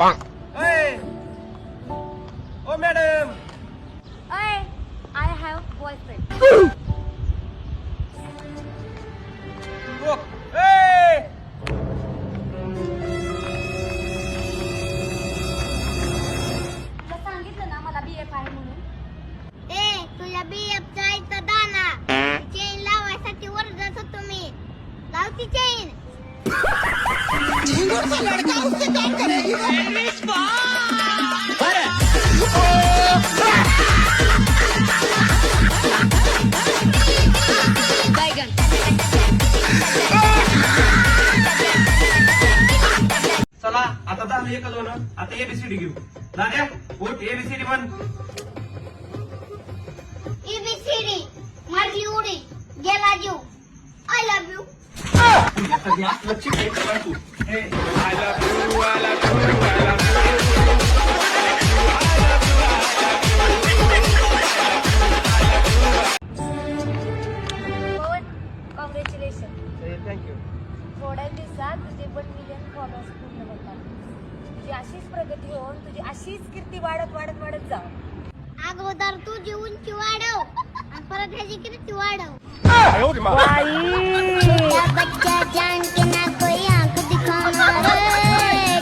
अय ओ मॅडम अय आय हॅव बॉयफ्रेंड ओ ए तुला सांगितलं ना मला बी एफ आहे म्हणून. ए तुझ्या बीएफ जायचं दाना. चेन लावायसाठी वर जात तुम्ही. लावती चेन चला आता झालं एक दोन आता एबीसीडी घेऊ. दाद्या उठ एबीसीडी म्हण. You. थोड्या दिवसात तुझे पण मिलियन फॉलोअर्स पूर्ण होतात. तुझी अशीच प्रगती होऊन तुझी अशीच कीर्ती वाढत वाढत वाढत जा अगोदर तुझी उंची वाढव आणि परत ह्याची कीर्ती वाढव. जान के ना कोई आंख दिखाना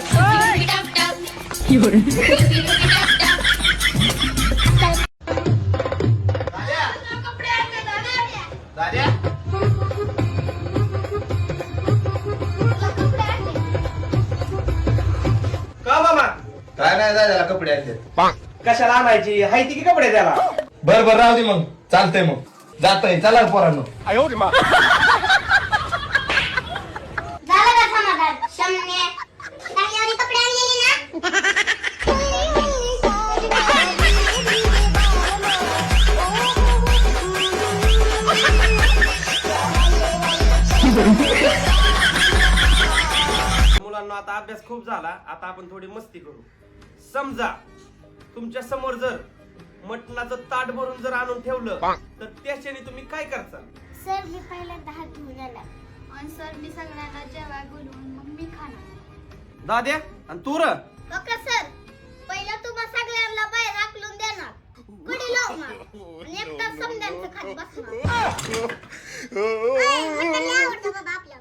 दाद्या का मामा काय नाही झालेला कपडे आणले कशाला आणायची? हायती की कपडे त्याला? बर बर राहू दे मग. चालतंय मग. जातोय. चला पोरांनो. झालं मुलांना आता अभ्यास खूप झाला आता आपण थोडी मस्ती करू. समजा तुमच्यासमोर जर मटणाचं ताट भरून जर आणून ठेवलं तर त्याच्याने तुम्ही काय करता सर मी पहिल्यांदा हात घेऊन आला आणि सर मी सगळ्यांना जेव्हा बोलवून मग मी खाणार. दाद्या आणि तू र? Okay sir. पहिला तुम्हा सगळ्यांना बाहेर आकलून देणार. कडी लावणार आणि एकटा समजांचं खात बसणार ए, मटण लय आवडतं बाबा आपल्याला